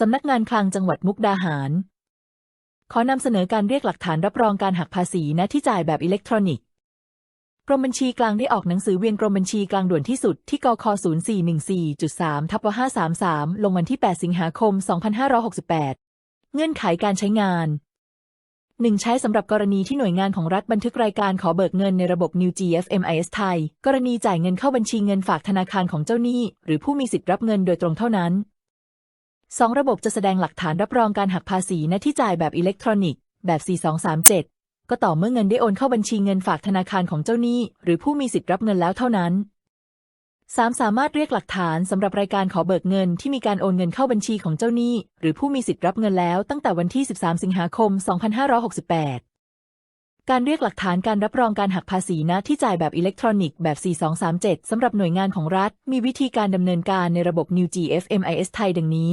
สำนักงานคลังจังหวัดมุกดาหาร ขอนำเสนอการเรียกหลักฐานรับรองการหักภาษีณที่จ่ายแบบอิเล็กทรอนิกส์กรมบัญชีกลางได้ออกหนังสือเวียนกรมบัญชีกลางด่วนที่สุดที่กค0414.3ทับ533 ลงวันที่ 8 สิงหาคม 2568 เงื่อนไขการใช้งาน 1. ใช้สำหรับกรณีที่หน่วยงานของรัฐบันทึกรายการขอเบิกเงินในระบบ New GFMIS ไทย กรณีจ่ายเงินเข้าบัญชีเงินฝากธนาคารของเจ้าหนี้ หรือผู้มีสิทธิ์รับเงินโดยตรงเท่านั้น 2. ระบบจะแสดงหลักฐานรับรองการหักภาษีณที่จ่ายแบบอิเล็กทรอนิกส์ แบบ 4237 ก็ต่อเมื่อเงินได้โอนเข้าบัญชีเงินฝากธนาคารของเจ้าหนี้ หรือผู้มีสิทธิ์รับเงินแล้วเท่านั้น 3. สามารถเรียกหลักฐานสำหรับรายการขอเบิกเงินที่มีการโอนเงินเข้าบัญชีของเจ้าหนี้ หรือผู้มีสิทธิ์รับเงินแล้วตั้งแต่วันที่ 13 สิงหาคม 2568 การเรียกหลักฐานการรับรองการหักภาษีณที่จ่ายแบบอิเล็กทรอนิกส์แบบ 4237 สำหรับหน่วยงานของรัฐ มีวิธีการดำเนินการในระบบ New GFMIS ไทยดังนี้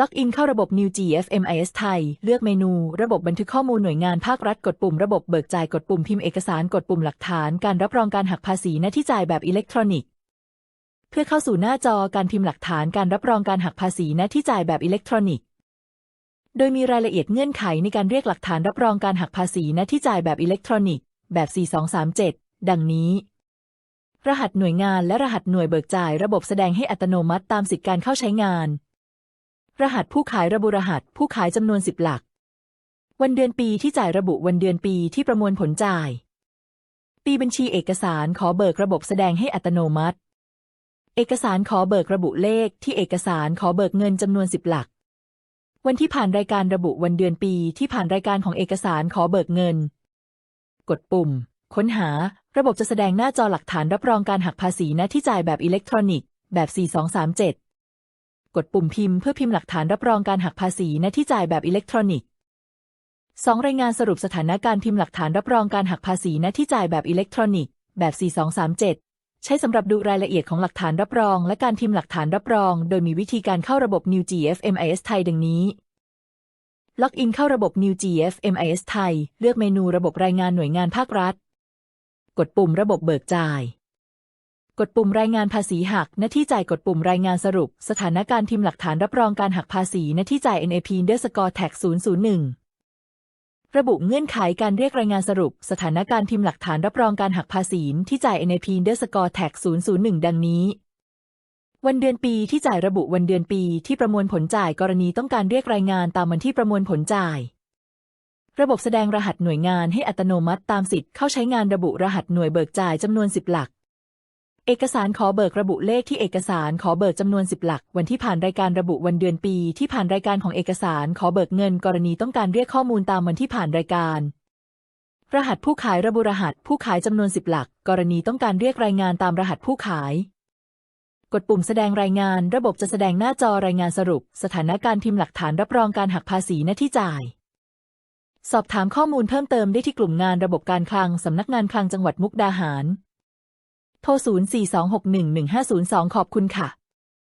ล็อกอินเข้าระบบ New GFMIS ไทย เลือกเมนู ระบบบันทึกข้อมูลหน่วยงานภาครัฐ กดปุ่มระบบเบิกจ่าย กดปุ่มพิมพ์เอกสาร กดปุ่มหลักฐาน การรับรองการหักภาษีณที่จ่ายแบบอิเล็กทรอนิกส์ เพื่อเข้าสู่หน้าจอการพิมพ์หลักฐาน การรับรองการหักภาษีณที่จ่ายแบบอิเล็กทรอนิกส์ โดยมีรายละเอียดเงื่อนไขในการเรียกหลักฐานรับรองการหักภาษีณที่จ่ายแบบอิเล็กทรอนิกส์ แบบ 4237 ดังนี้รหัสหน่วยงานและรหัสหน่วยเบิกจ่ายระบบแสดงให้อัตโนมัติตามสิทธิการเข้าใช้งาน รหัสผู้ขายระบุรหัสผู้ขายจำนวนสิบหลัก วันเดือนปีที่จ่ายระบุวันเดือนปีที่ประมวลผลจ่าย ปีบัญชีเอกสารขอเบิกระบบแสดงให้อัตโนมัติ เอกสารขอเบิกระบุเลขที่เอกสารขอเบิกเงินจำนวนสิบหลัก วันที่ผ่านรายการระบุวันเดือนปีที่ผ่านรายการของเอกสารขอเบิกเงิน กดปุ่ม ค้นหา ระบบจะแสดงหน้าจอหลักฐานรับรองการหักภาษีณที่จ่ายแบบอิเล็กทรอนิกส์แบบ 4237 กดปุ่มพิมพ์เพื่อพิมพ์หลักฐานรับรองการหักภาษีณที่จ่ายแบบอิเล็กทรอนิกส์ 2. รายงานสรุปสถานะการพิมพ์หลักฐานรับรองการหักภาษีณที่จ่ายแบบอิเล็กทรอนิกส์ แบบ 4237 ใช้สำหรับดูรายละเอียดของหลักฐานรับรอง และการพิมพ์หลักฐานรับรอง โดยมีวิธีการเข้าระบบ New GFMIS ไทยดังนี้ ล็อกอินเข้าระบบ New GFMIS ไทย เลือกเมนูระบบรายงานหน่วยงานภาครัฐ กดปุ่มระบบเบิกจ่าย กดปุ่มรายงานภาษีหัก หน้าที่จ่ายกดปุ่มรายงานสรุป สถานะการพิมพ์หลักฐานรับรองการหักภาษีหน้าที่จ่าย NAP underscore tax 001 ระบุเงื่อนไขการเรียกรายงานสรุป สถานะการพิมพ์หลักฐานรับรองการหักภาษีที่จ่าย NAP underscore tax 001 ดังนี้ วันเดือนปีที่จ่ายระบุวันเดือนปีที่ประมวลผลจ่ายกรณีต้องการเรียกรายงานตามวันที่ประมวลผลจ่ายระบบแสดงรหัสหน่วยงานให้อัตโนมัติตามสิทธิ์เข้าใช้งานระบุรหัสหน่วยเบิกจ่ายจำนวน 10 หลัก เอกสารขอเบิกระบุเลขที่เอกสารขอเบิกจำนวน10หลัก วันที่ผ่านรายการระบุวันเดือนปี ที่ผ่านรายการของเอกสารขอเบิกเงิน กรณีต้องการเรียกข้อมูลตามวันที่ผ่านรายการ รหัสผู้ขายระบุรหัส ผู้ขายจำนวน10หลัก กรณีต้องการเรียกรายงานตามรหัสผู้ขาย กดปุ่มแสดงรายงาน ระบบจะแสดงหน้าจอรายงานสรุป สถานะการพิมพ์หลักฐานรับรองการหักภาษีหน้าที่จ่าย สอบถามข้อมูลเพิ่มเติมได้ที่กลุ่มงานระบบการคลังสำนักงานคลังจังหวัดมุกดาหาร โทร 042611502 ขอบคุณค่ะ